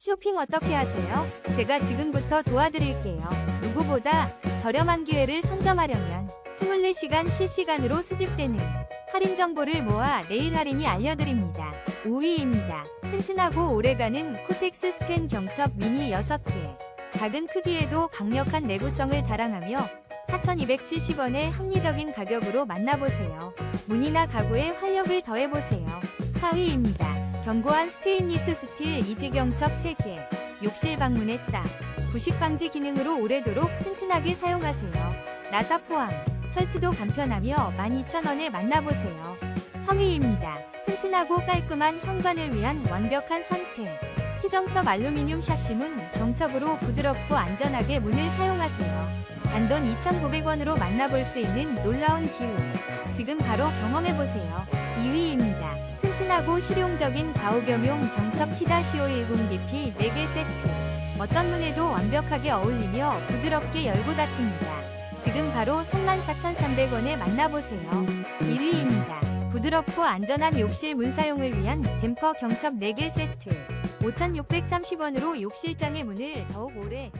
쇼핑 어떻게 하세요? 제가 지금부터 도와드릴게요. 누구보다 저렴한 기회를 선점하려면 24시간 실시간으로 수집되는 할인 정보를 모아 내일 할인이 알려드립니다. 5위입니다. 튼튼하고 오래가는 코텍스 스캔 경첩 미니 6개. 작은 크기에도 강력한 내구성을 자랑하며 4,270원의 합리적인 가격으로 만나보세요. 문이나 가구에 활력을 더해보세요. 4위입니다. 견고한 스테인리스 스틸 이지경첩 3개. 욕실 방문했다. 부식 방지 기능으로 오래도록 튼튼하게 사용하세요. 나사 포함. 설치도 간편하며 12,000원에 만나보세요. 3위입니다. 튼튼하고 깔끔한 현관을 위한 완벽한 선택. T정첩 알루미늄 샤시문 경첩으로 부드럽고 안전하게 문을 사용하세요. 단돈 2,900원으로 만나볼 수 있는 놀라운 기회. 지금 바로 경험해보세요. 2위입니다. 튼튼하고 실용적인 좌우겸용 경첩 T-510BP 4개 세트. 어떤 문에도 완벽하게 어울리며 부드럽게 열고 닫힙니다. 지금 바로 34,300원에 만나보세요. 1위입니다. 부드럽고 안전한 욕실 문 사용을 위한 댐퍼 경첩 4개 세트. 5,630원으로 욕실장의 문을 더욱 오래